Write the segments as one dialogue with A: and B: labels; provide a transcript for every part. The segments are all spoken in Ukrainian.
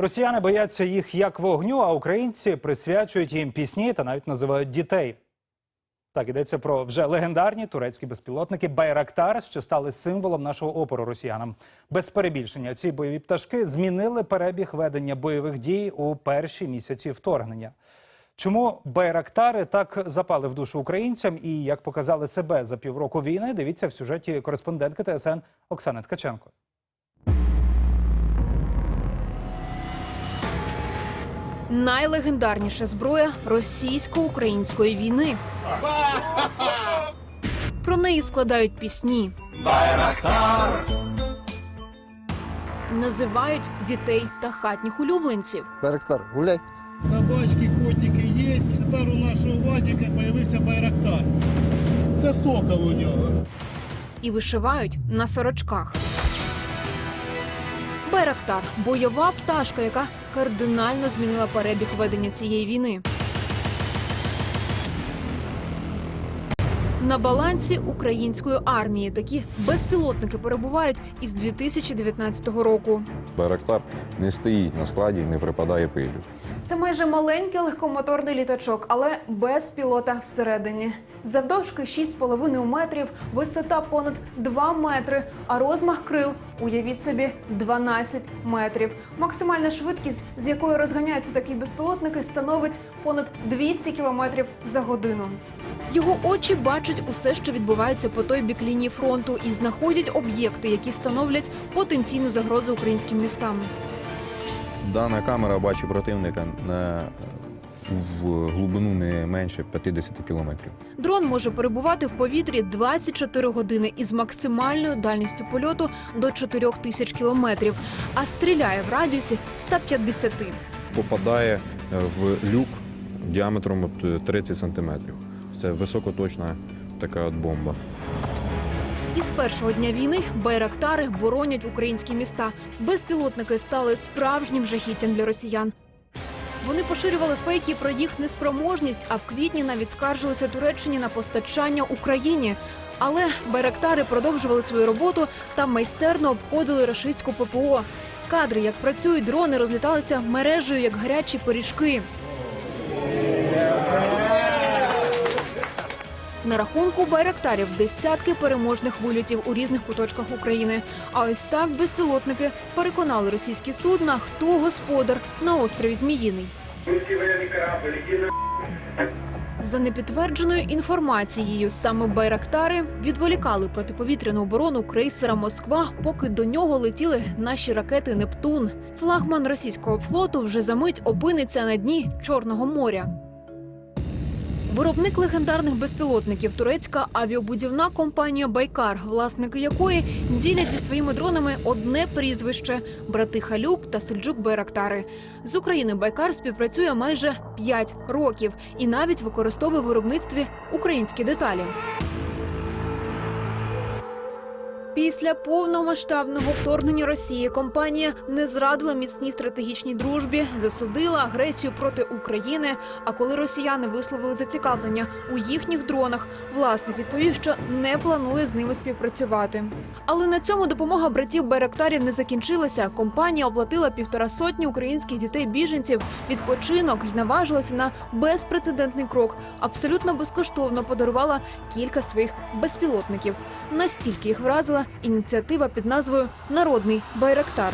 A: Росіяни бояться їх як вогню, а українці присвячують їм пісні та навіть називають дітей. Так йдеться про вже легендарні турецькі безпілотники Байрактар, що стали символом нашого опору росіянам. Без перебільшення ці бойові пташки змінили перебіг ведення бойових дій у перші місяці вторгнення. Чому байрактари так запали в душу українцям і як показали себе за півроку війни? Дивіться в сюжеті кореспондентки ТСН Оксани Ткаченко.
B: Найлегендарніша зброя російсько-української війни. Про неї складають пісні. Називають дітей та хатніх улюбленців.
C: Байрактар, гуляй.
D: Собачки, котики є. Тепер у нашого Вадіка з'явився байрактар. Це сокол у нього.
B: і вишивають на сорочках. Байрактар бойова пташка, яка кардинально змінила перебіг ведення цієї війни. На балансі української армії такі безпілотники перебувають із 2019 року.
E: Байрактар не стоїть на складі і не припадає пилю.
B: Це майже маленький легкомоторний літачок, але без пілота всередині. Завдовжки 6,5 метрів, висота понад 2 метри, а розмах крил, уявіть собі, 12 метрів. Максимальна швидкість, з якою розганяються такі безпілотники, становить понад 200 кілометрів за годину. Його очі бачать усе, що відбувається по той бік лінії фронту, і знаходять об'єкти, які становлять потенційну загрозу українським містам.
E: Дана камера бачить противника на, в глибину не менше 50 кілометрів.
B: Дрон може перебувати в повітрі 24 години із максимальною дальністю польоту до 4 тисяч кілометрів, а стріляє в радіусі 150.
E: Попадає е, в люк діаметром от, е, 30 сантиметрів. Це високоточна така от бомба.
B: Із першого дня війни байрактари боронять українські міста. Безпілотники стали справжнім жахіттям для росіян. Вони поширювали фейки про їх неспроможність, а в квітні навіть скаржилися Туреччині на постачання Україні. Але байрактари продовжували свою роботу та майстерно обходили рашистську ППО. Кадри, як працюють дрони, розліталися мережею, як гарячі пиріжки. На рахунку байрактарів десятки переможних вилітів у різних куточках України. А ось так безпілотники переконали російські судна, хто господар на острові Зміїний. За непідтвердженою інформацією, саме байрактари відволікали протиповітряну оборону крейсера Москва, поки до нього летіли наші ракети Нептун. Флагман російського флоту вже за мить опиниться на дні Чорного моря. Виробник легендарних безпілотників турецька авіабудівна компанія Байкар, власники якої ділять зі своїми дронами одне прізвище брати Халюб та Сельджук Байрактари. З України Байкар співпрацює майже 5 років і навіть використовує в виробництві українські деталі. Після повномасштабного вторгнення Росії компанія не зрадила міцній стратегічній дружбі, засудила агресію проти України. А коли росіяни висловили зацікавлення у їхніх дронах, власник відповів, що не планує з ними співпрацювати. Але на цьому допомога братів Байрактарів не закінчилася. Компанія оплатила півтора сотні українських дітей-біженців відпочинок і наважилася на безпрецедентний крок. Абсолютно безкоштовно подарувала кілька своїх безпілотників. Настільки їх вразила ініціатива під назвою Народний Байрактар.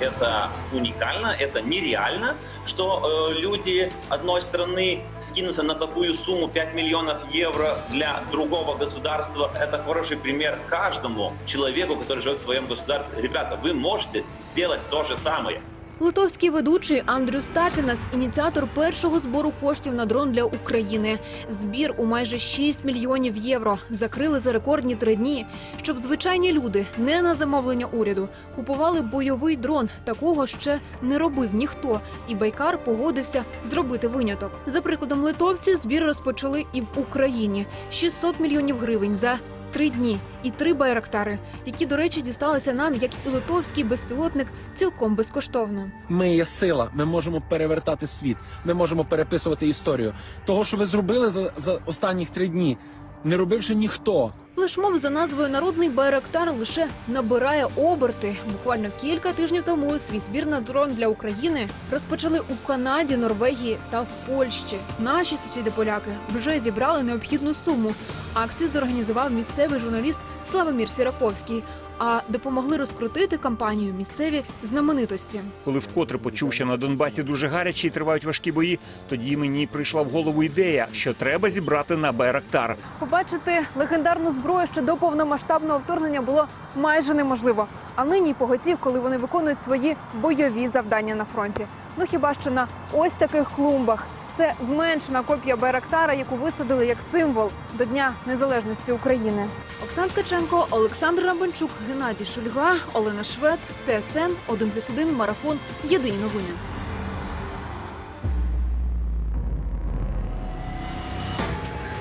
F: это уникально, это нереально, что э, люди одной страны скинутся на такую сумму 5 миллионов евро для другого государства. Это хороший пример каждому человеку, который живет в своем государстве. Ребята, вы можете сделать то же самое.
B: Литовський ведучий Андрю Стапінас – ініціатор першого збору коштів на дрон для України. Збір у майже 6 мільйонів євро закрили за рекордні три дні, щоб звичайні люди не на замовлення уряду купували бойовий дрон. Такого ще не робив ніхто. І Байкар погодився зробити виняток. За прикладом литовців, збір розпочали і в Україні 600 мільйонів гривень за. Три дні і три байрактари, які, до речі, дісталися нам, як і литовський безпілотник, цілком безкоштовно.
G: Ми є сила, ми можемо перевертати світ, ми можемо переписувати історію. Того, що ви зробили за, за останніх три дні, не робивши ніхто.
B: Флешмоб за назвою Народний Байрактар лише набирає оберти. Буквально кілька тижнів тому свій збір на дрон для України розпочали у Канаді, Норвегії та в Польщі. Наші сусіди поляки вже зібрали необхідну суму. Акцію зорганізував місцевий журналіст Славомір Сіраковський. А допомогли розкрутити кампанію місцеві знаменитості.
C: Коли вкотре почув, що на Донбасі дуже гаряче і тривають важкі бої, тоді мені прийшла в голову ідея, що треба зібрати на Байрактар.
B: Побачити легендарну зброю ще до повномасштабного вторгнення було майже неможливо. А нині поготів, коли вони виконують свої бойові завдання на фронті. Ну хіба що на ось таких клумбах. Це зменшена копія Байрактара, яку висадили як символ до Дня Незалежності України. Оксан Ткаченко, Олександр Рамбанчук, Геннадій Шульга, Олена Швед, ТСН 1+,1, Марафон. Єдині новини.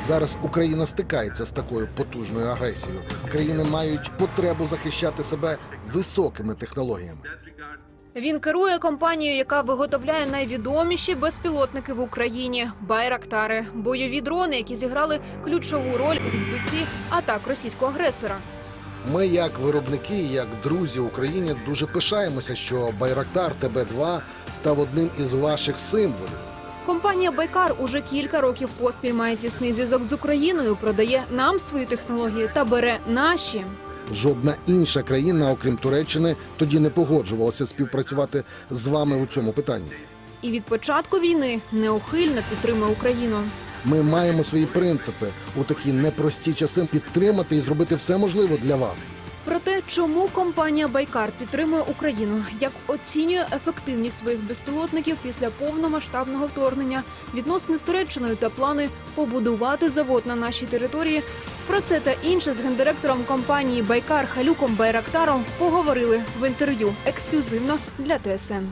H: Зараз Україна стикається з такою потужною агресією. Країни мають потребу захищати себе високими технологіями.
B: Він керує компанією, яка виготовляє найвідоміші безпілотники в Україні Байрактари, бойові дрони, які зіграли ключову роль у відбитті атак російського агресора.
H: Ми, як виробники, як друзі Україні, дуже пишаємося, що Байрактар ТБ-2 став одним із ваших символів.
B: Компанія Байкар уже кілька років поспіль має тісний зв'язок з Україною, продає нам свої технології та бере наші.
H: Жодна інша країна, окрім Туреччини, тоді не погоджувалася співпрацювати з вами у цьому питанні.
B: І від початку війни неухильно підтримує Україну.
H: Ми маємо свої принципи у такі непрості часи підтримати і зробити все можливе для вас.
B: Про те, чому компанія Байкар підтримує Україну, як оцінює ефективність своїх безпілотників після повномасштабного вторгнення, відносини з Туреччиною та плани побудувати завод на нашій території. Про це та інше з гендиректором компанії Байкар Халюком Байрактаром поговорили в інтерв'ю ексклюзивно для ТСН.